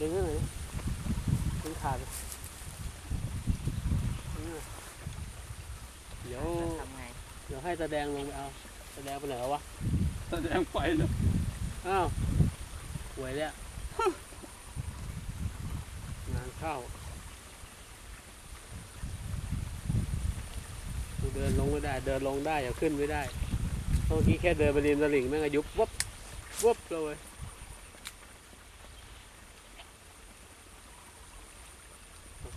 ดึงให้หน่อยดึงขาดเลยดึงหน่อยเดี๋ยวทำไงเดี๋ยวให้ตาแดงลงไปเอาตาแดงไปไหนแล้ววะแสดงไฟเลยอ้าวหวยแล้วงานเข้าเดินลงไม่ได้ เดินลงได้อย่าขึ้นไม่ได้เมื่อกี้แค่เดินไปริมตลิ่งแม่งอายุบวับวับเลย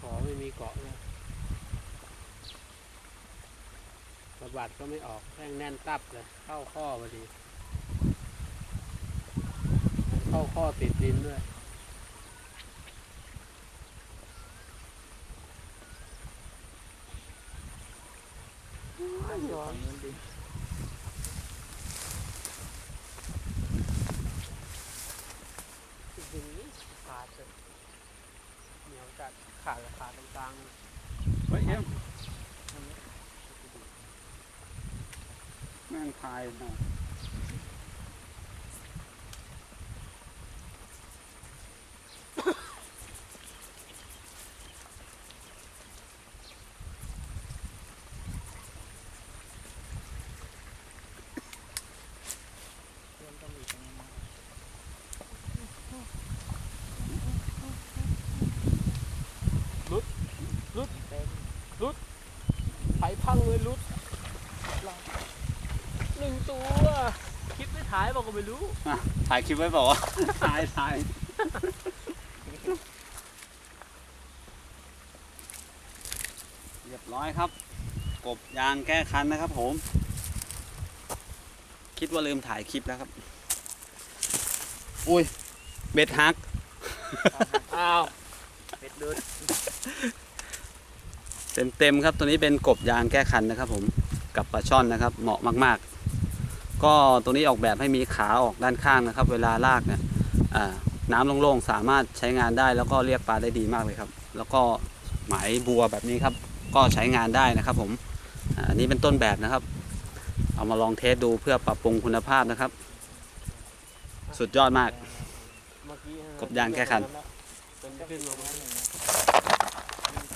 ขอ ไม่มีเกาะเลยสะบัดก็ไม่ออกแม่งแน่นตับเลย เข้าข้อพอดี เข้าข้อติดดินด้วยย้อนนู้นดิ ดึงนี่ขาดเลย จัดขาดขาดตรงกลางเฮ้ยเอ็มแม่งพายนะพื่อนต้องมีตรงนี้นะ ลุดลุด เป็น ไถ พังเลยลุดหนึ่งตัวคลิปไม่ถ่ายบอกก็ไม่รู้อะถ่ายคลิปไว้บอกว่า ถ่ายถ่ายเรียบร้อยครับ กบยางแก้คันนะครับผม คิดว่าลืมถ่ายคลิปแล้วครับ อุ้ย เบ็ดฮัก อ้าวเป็ดดูด เต็มเต็มๆครับตัวนี้เป็นกบยางแก้คันนะครับ ผมกับปลาช่อนนะครับ เหมาะมาก ๆ ก็ตัวนี้ออกแบบให้มีขาออกด้านข้างนะครับ เวลาลากเนี่ยน้ำโล่งๆสามารถใช้งานได้แล้วก็เรียกปลาได้ดีมากเลยครับ แล้วก็ไหมบัวแบบนี้ครับ ก็ใช้งานได้นะครับ ผมอันนี้เป็นต้นแบบนะครับ เอามาลองเทสดูเพื่อปรับปรุงคุณภาพนะครับ สุดยอดมาก กบยางแก้คัน